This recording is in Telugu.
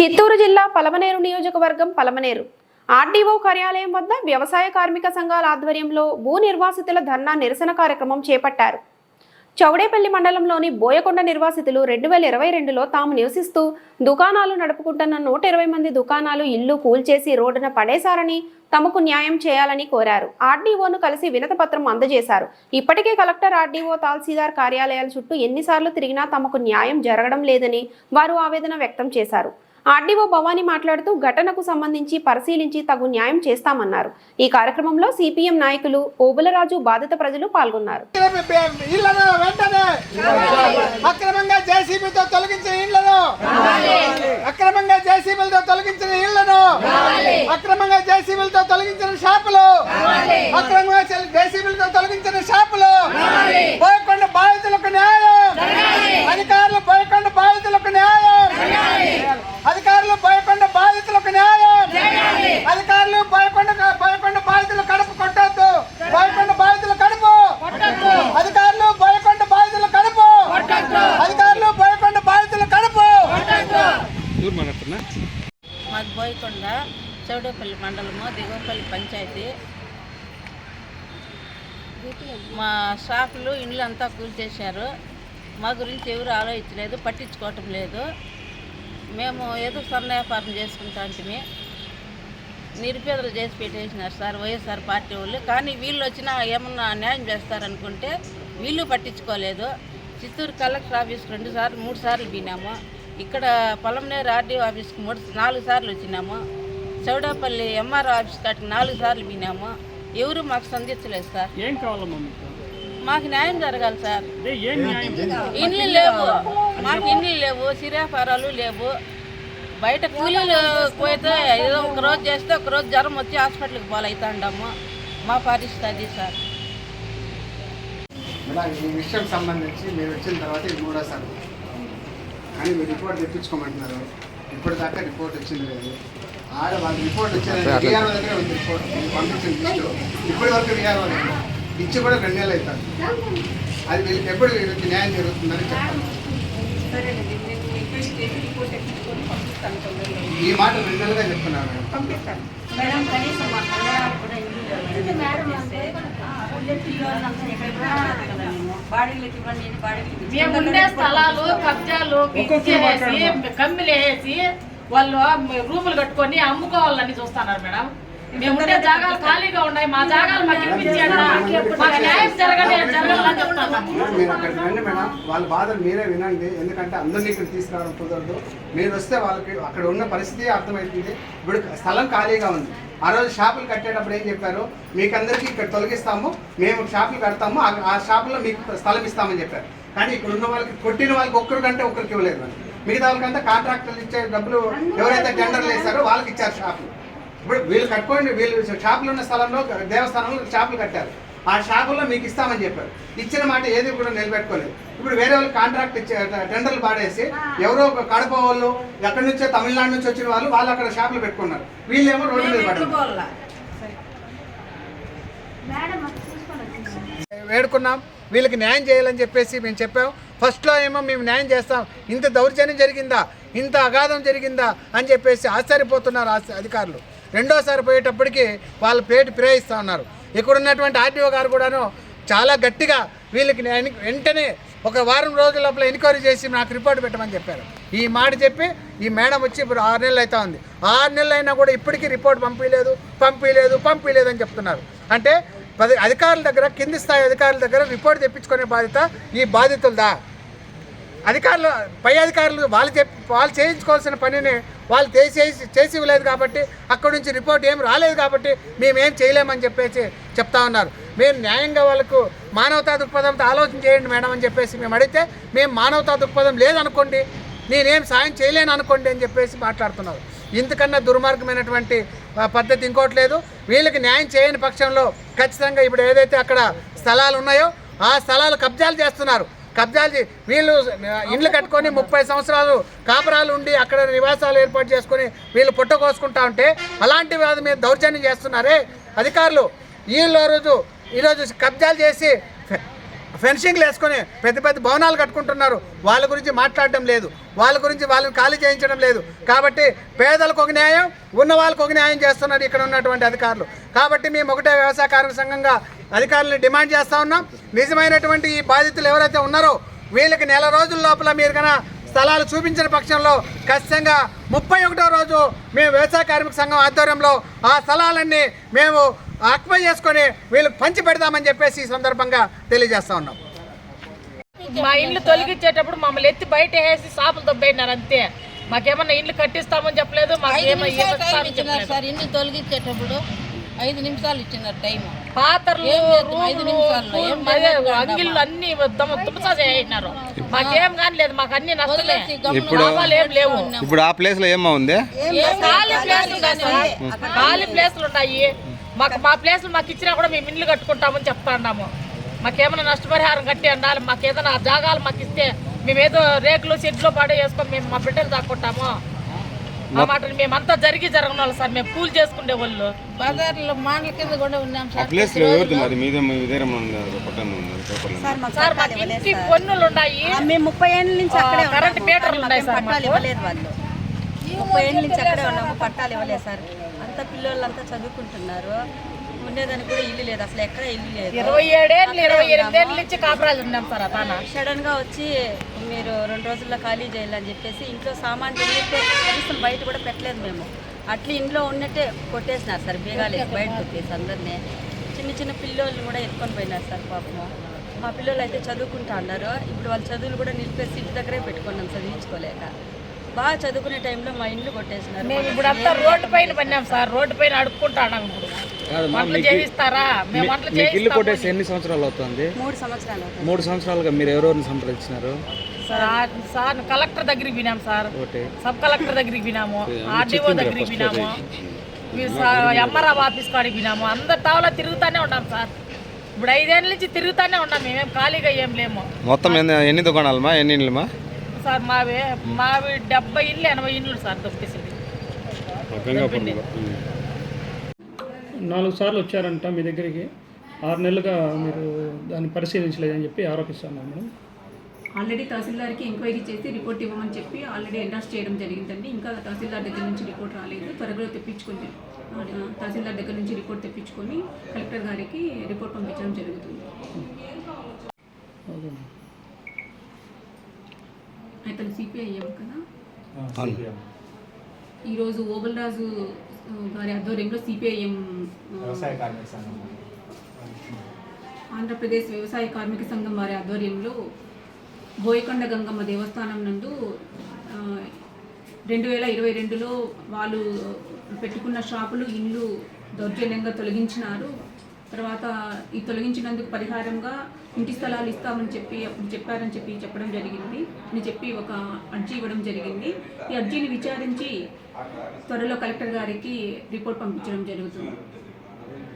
చిత్తూరు జిల్లా పలమనేరు నియోజకవర్గం పలమనేరు. ఆర్డీఓ కార్యాలయం వద్ద వ్యవసాయ కార్మిక సంఘాల ఆధ్వర్యంలో భూ నిర్వాసితుల ధర్నా నిరసన కార్యక్రమం చేపట్టారు. చౌడేపల్లి మండలంలోని బోయకొండ నిర్వాసితులు రెండు వేల ఇరవై రెండులో తాము నివసిస్తూ దుకాణాలు నడుపుకుంటున్న నూట ఇరవై మంది దుకాణాలు ఇల్లు కూల్చేసి రోడ్డున పడేశారని తమకు న్యాయం చేయాలని కోరారు. ఆర్డీఓను కలిసి వినతపత్రం అందజేశారు. ఇప్పటికే కలెక్టర్ ఆర్డీఓ తహసీల్దార్ కార్యాలయాల చుట్టూ ఎన్నిసార్లు తిరిగినా తమకు న్యాయం జరగడం లేదని వారు ఆవేదన వ్యక్తం చేశారు. ఆర్డీఓ భవానీ మాట్లాడుతూ ఘటనకు సంబంధించి పరిశీలించి తగు న్యాయం చేస్తామన్నారు. ఈ కార్యక్రమంలో సిపిఎం నాయకులు ఓబులరాజు బాధిత ప్రజలు పాల్గొన్నారు. అక్రమంగా జేసీబీతో తొలగించిన ఇళ్ళను. అక్రమంగా జేసీబీలతో తొలగించిన ఇళ్ళను. అక్రమంగా జేసీబీలతో తొలగించిన షాపులు. అక్రమంగా జేసీబీలతో తొలగించిన షాపులు. పోయకొండ బాధితులకు న్యాయం అధికారులు పోయకొండ బాధితులకు న్యాయం అధికారులు పోయకొండ బాధితులకు న్యాయం అధికారులు పోయకొండ పోయకొండ బాధితులు కడుపు కొట్టొద్దు పోయకొండ బాధితులు కడుపు అధికారులు పోయకొండ బాధితులు కడుపు అధికారులు పోయకొండ బాధితులు కడుపు మాది బోయకొండ చౌడేపల్లి మండలము దిగువపల్లి పంచాయతీ. మా షాపులు ఇండ్లు అంతా కూల్చేశారు మా గురించి ఎవరు ఆలోచించలేదు పట్టించుకోవటం లేదు. మేము ఏదో స్వర్ణ వ్యాపారం చేసుకుంటా అంటే నిరుపేదలు చేసి పెట్టేసినారు సార్ వైఎస్ఆర్ పార్టీ వాళ్ళు. కానీ వీళ్ళు వచ్చినా ఏమన్నా న్యాయం చేస్తారనుకుంటే వీళ్ళు పట్టించుకోలేదు. చిత్తూరు కలెక్టర్ ఆఫీస్కి రెండు సార్లు మూడు సార్లు పోయినాము ఇక్కడ పొలంనేరు ఆర్డీఓ ఆఫీస్కి మూడు నాలుగు సార్లు వచ్చినాము. చౌడాపల్లి ఎంఆర్ఓ ఆఫీస్ కాటికి నాలుగు సార్లు పోయినాము ఎవరు మాకు సంధించలేదు సార్. ఏం కావాలమ్మా మీకు? మాకు న్యాయం జరగాలి సార్. అదే ఏం న్యాయం? ఇండ్లు లేవు. మాకు ఇండ్లు లేవు సిరియాపారాలు లేవు. బయట కూలీలు పోతే ఏదో ఒక రోజు చేస్తే ఒక రోజు జ్వరం వచ్చి హాస్పిటల్కి పోలవుతాండము మా పరిస్థితి అది సార్. ఇలా ఈ విషయం సంబంధించి మీరు వచ్చిన తర్వాత ఇది మూడోసారి కానీ మీరు రిపోర్ట్ తెప్పించుకోమంటున్నారు. ఇప్పుడు దాకా రిపోర్ట్ వచ్చింది లేదు. ఆడ వాళ్ళ రిపోర్ట్ వచ్చింది విఆర్ఓ దగ్గర ఉంది రిపోర్ట్ మీరు పంపించిన లిస్టు ఇప్పటి వరకు విఆర్ఓ లేదు ఇచ్చి కూడా రెండు నెలలు అవుతారు అది వీళ్ళకి ఎప్పుడు వీళ్ళకి న్యాయం జరుగుతుందని చెప్పాలి. ఈ మాట రెండు నెలలుగా చెప్తున్నారు మేడం. మేము ఉండే స్థలాలు కబ్జాలు ఇచ్చేసి కమ్మిలు వేసి వాళ్ళు రూములు కట్టుకొని అమ్ముకోవాలని చూస్తున్నారు మేడం. మేము ఉండే జాగాలు ఖాళీగా ఉన్నాయి మా జాగాలు మాకు ఇప్పించండి. మాకు న్యాయం జరగలే జరగాలని చెప్తున్నాము మీరు అక్కడికి రండి మేడం వాళ్ళ బాధలు మీరే వినండి. ఎందుకంటే అందరినీ ఇక్కడ తీసుకురావడం కుదరదు. మీరు వస్తే వాళ్ళకి అక్కడ ఉన్న పరిస్థితి అర్థమవుతుంది. ఇప్పుడు స్థలం ఖాళీగా ఉంది. ఆ రోజు షాపులు కట్టేటప్పుడు ఏం చెప్పారు? మీకందరికీ ఇక్కడ తొలగిస్తాము మేము షాపులు కడతాము ఆ- ఆ షాపులో మీకు స్థలం ఇస్తామని చెప్పారు. కానీ ఇక్కడ ఉన్న వాళ్ళకి కొట్టిన వాళ్ళకి ఒక్కరికంటే ఒక్కరికి ఇవ్వలేదు మేడం మిగతా వాళ్ళకంతా కాంట్రాక్టర్లు ఇచ్చే డబ్బులు ఎవరైతే టెండర్లు వేస్తారో వాళ్ళకి ఇచ్చారు షాపులు ఇప్పుడు వీళ్ళు కట్టుకోండి వీళ్ళు షాపులు ఉన్న స్థలంలో దేవస్థానంలో షాపులు కట్టారు. ఆ షాపుల్లో మీకు ఇస్తామని చెప్పారు. ఇచ్చిన మాట ఏది కూడా నిలబెట్టుకోలేదు. ఇప్పుడు వేరే వాళ్ళు కాంట్రాక్ట్ ఇచ్చే టెండర్లు పాడేసి ఎవరో ఒక కడప వాళ్ళు ఎక్కడి నుంచో తమిళనాడు నుంచి వచ్చిన వాళ్ళు వాళ్ళు అక్కడ షాపులు పెట్టుకున్నారు. వీళ్ళేమో రోడ్డు మీద వేడుకున్నాం. వీళ్ళకి న్యాయం చేయాలని చెప్పేసి మేము చెప్పాం. ఫస్ట్లో ఏమో మేము న్యాయం చేస్తాం ఇంత దౌర్జన్యం జరిగిందా ఇంత అగాధం జరిగిందా అని చెప్పేసి ఆశ్చర్యపోతున్నారు అధికారులు. రెండోసారి పోయేటప్పటికి వాళ్ళ పేటు ప్రేయిస్తూ ఉన్నారు. ఇక్కడ ఉన్నటువంటి ఆర్టీఓ గారు కూడాను చాలా గట్టిగా వీళ్ళకి వెంటనే ఒక వారం రోజుల లోపల ఎంక్వైరీ చేసి నాకు రిపోర్ట్ పెట్టమని చెప్పారు. ఈ మాట చెప్పి ఈ మేడం వచ్చి ఇప్పుడు ఆరు నెలలు అవుతా ఉంది. ఆరు నెలలు అయినా కూడా ఇప్పటికీ రిపోర్ట్ పంపించలేదు పంపించలేదు పంపించలేదు అని చెప్తున్నారు. అంటే అధికారుల దగ్గర కింది స్థాయి అధికారుల దగ్గర రిపోర్ట్ తెప్పించుకునే బాధ్యత ఈ బాధితులదా? అధికారులు పై అధికారులు వాళ్ళు చెప్పి వాళ్ళు చేయించుకోవాల్సిన పనిని వాళ్ళు చేసి చేసి ఇవ్వలేదు కాబట్టి అక్కడి నుంచి రిపోర్ట్ ఏం రాలేదు కాబట్టి మేమేం చేయలేమని చెప్పేసి చెప్తా ఉన్నారు. మేము న్యాయంగా వాళ్ళకు మానవతా దృక్పథంతో ఆలోచన చేయండి మేడం అని చెప్పేసి మేము అడిగితే మేము మానవతా దృక్పథం లేదనుకోండి నేనేం సాయం చేయలేను అనుకోండి అని చెప్పేసి మాట్లాడుతున్నారు. ఇంతకన్నా దుర్మార్గమైనటువంటి పద్ధతి ఇంకోటి లేదు. వీళ్ళకి న్యాయం చేయని పక్షంలో ఖచ్చితంగా ఇప్పుడు ఏదైతే అక్కడ స్థలాలు ఉన్నాయో ఆ స్థలాలు కబ్జాలు చేస్తున్నారు. కబ్జాలు వీళ్ళు ఇండ్లు కట్టుకొని ముప్పై సంవత్సరాలు కాపురాలు ఉండి అక్కడ నివాసాలు ఏర్పాటు చేసుకొని వీళ్ళు పుట్టకోసుకుంటా ఉంటే అలాంటి వారి మీద దౌర్జన్యం చేస్తున్నారే అధికారులు. వీళ్ళు రోజు ఈరోజు కబ్జాలు చేసి ఫెన్సింగ్లు వేసుకొని పెద్ద పెద్ద భవనాలు కట్టుకుంటున్నారు. వాళ్ళ గురించి మాట్లాడడం లేదు. వాళ్ళ గురించి వాళ్ళని ఖాళీ చేయించడం లేదు. కాబట్టి పేదలకు ఒక న్యాయం ఉన్న వాళ్ళకు ఒక న్యాయం చేస్తున్నారు ఇక్కడ ఉన్నటువంటి అధికారులు. కాబట్టి మేము ఒకటే వ్యవసాయ కార్మిక సంఘంగా అధికారులను డిమాండ్ చేస్తూ ఉన్నాం. నిజమైనటువంటి ఈ బాధితులు ఎవరైతే ఉన్నారో వీళ్ళకి నెల రోజుల లోపల మీరు కన్నా స్థలాలు చూపించిన పక్షంలో ఖచ్చితంగా ముప్పై ఒకటో రోజు మేము వ్యవసాయ కార్మిక సంఘం ఆధ్వర్యంలో ఆ స్థలాలన్నీ మేము ఆక్యుపై చేసుకొని వీళ్ళకి పంచి పెడతామని చెప్పేసి ఈ సందర్భంగా తెలియజేస్తా ఉన్నాం. మా ఇండ్లు తొలగించేటప్పుడు మమ్మల్ని ఎత్తి బయట వేసి షాపులు దొబ్బైనారు అంతే. మాకేమన్నా ఇండ్లు కట్టిస్తామని చెప్పలేదు సార్ ఇల్లు తొలగించేటప్పుడు ఐదు నిమిషాలు ఇచ్చినారు టైం. పాత్రలు అంగిళ్ళు అన్ని దుమ్మసా చేసినారు. మాకేం కానీ లేదు మాకు అన్ని లాభాలు ఏం లేవు. ఇప్పుడు ఆ ప్లేస్లో ఏమో ఉంది? ఖాళీ ప్లేస్లు ఖాళీ ప్లేస్లు ఉన్నాయి. మాకు మా ప్లేస్లు మాకు ఇచ్చినా కూడా మేము ఇండ్లు కట్టుకుంటామని చెప్తా ఉన్నాము మాకేమైనా నష్టపరిహారం కట్టి ఉండాలి మాకు ఏదైనా జాగాలు మాకు ఇస్తే మేము ఏదో రేకులు షెడ్లో పాడే వేసుకొని మేము మా బిడ్డలు దాక్కుంటాము. ఆ మాటలు మేమంతా జరిగి జరగని వాళ్ళు సార్ మేము కూల్ చేసుకునే వాళ్ళు. బజార్లో మాటల కింద కూడా ఉన్నాం సార్. మీ మాకు ఇంటి పన్నులు ఉన్నాయి. మేము ముప్పై ఏళ్ళ నుంచి అక్కడే కరెంట్. మీటర్లు ఉన్నాయి సార్ ముప్పై ఏళ్ళ నుంచి అక్కడే ఉన్నాము పట్టాలు ఇవ్వలేదు సార్. అంతా పిల్లోళ్ళంతా చదువుకుంటున్నారు. ఉండేదానికి కూడా ఇల్లు లేదు అసలు ఎక్కడ ఇల్లు లేదు. ఇరవై ఏడేళ్ళు ఇరవై ఎనిమిదేళ్ళ కాపురాలు ఉన్నాం సార్ అతాన సడన్గా వచ్చి మీరు రెండు రోజుల్లో ఖాళీ చేయాలని చెప్పేసి ఇంట్లో సామాన్ తిరిగితే కనీసం బయట కూడా పెట్టలేదు మేము. అట్లా ఇంట్లో ఉన్నట్టే కొట్టేసినారు సార్ బీగాలు వేసి బయట కొట్టేసి అందరినీ. చిన్న చిన్న పిల్లోళ్ళు కూడా ఎత్తుకొని పోయినారు సార్ పాపము. మా పిల్లలు అయితే చదువుకుంటా అన్నారు. ఇప్పుడు వాళ్ళ చదువులు కూడా నిలిపేసి ఇంటి దగ్గరే పెట్టుకున్నాం చదివించుకోలేక బాగా చదువుకునే టైంలో మా ఇండ్లు కొట్టేసినారు. మేము ఇప్పుడు అంతా రోడ్డు పైన పన్నాం సార్ రోడ్డు పైన అడుక్కుంటాం ఇప్పుడు. వంటలు చేయిస్తారా? మేము వంటలు మీకు ఇల్లు కొట్టేసి ఎన్ని సంవత్సరాలు అవుతుంది? మూడు సంవత్సరాలు అవుతుంది. మూడు సంవత్సరాలుగా మీరు ఎవరెవరిని సంప్రదించినారు? సార్ సార్ కలెక్టర్ దగ్గరికి వినాం సార్. ఒకటి సబ్ కలెక్టర్ దగ్గరికి వినాము ఆర్డీఓ దగ్గరికి వినాము ఎంఆర్ఆర్ ఆఫీస్ కాడికి వినాము అందరు తావలా తిరుగుతానే ఉన్నాం సార్. ఇప్పుడు ఐదేళ్ళ నుంచి తిరుగుతానే ఉన్నాం. మేమేం ఖాళీగా ఏం లేము. మొత్తం ఎన్ని ఎన్ని దుకాణాలమ్మా? ఎన్ని ఇళ్ళమా సార్ మావి మావి డెబ్బై ఇల్లు ఎనభై ఇల్లు సార్ దొరికేసింది. నాలుగు సార్లు వచ్చారంట మీ దగ్గరికి. ఆరు నెలలుగా మీరు దాన్ని పరిశీలించలేదని చెప్పి ఆరోపిస్తున్నాను మేడం. ఆల్రెడీ తహసీల్దార్కి ఎంక్వైరీ చేసి రిపోర్ట్ ఇవ్వమని చెప్పి ఆల్రెడీ ఎండార్స్ చేయడం జరిగిందండి. ఇంకా తహసీల్దార్ దగ్గర నుంచి రిపోర్ట్ రాలేదు. త్వరగా తెప్పించుకొని ఆ, తహసీల్దార్ దగ్గర నుంచి రిపోర్ట్ తెప్పించుకొని కలెక్టర్ గారికి రిపోర్ట్ పంపించడం జరుగుతుంది. ఓకే అతను సిపిఐ ఏం కదా. ఈరోజు ఓబల్రాజు ఆ, గారి ఆధ్వర్యంలో సిపిఐఎం ఆంధ్రప్రదేశ్ వ్యవసాయ కార్మిక సంఘం వారి ఆధ్వర్యంలో బోయకొండ గంగమ్మ దేవస్థానం నందు రెండు వేల ఇరవై రెండులో వాళ్ళు పెట్టుకున్న షాపులు ఇల్లు దౌర్జన్యంగా తొలగించినారు. తర్వాత ఈ తొలగించినందుకు పరిహారంగా ఇంటి స్థలాలు ఇస్తామని చెప్పి అప్పుడు చెప్పారని చెప్పి చెప్పడం జరిగింది. అని చెప్పి ఒక అర్జీ ఇవ్వడం జరిగింది. ఈ అర్జీని విచారించి త్వరలో కలెక్టర్ గారికి రిపోర్ట్ పంపించడం జరుగుతుంది.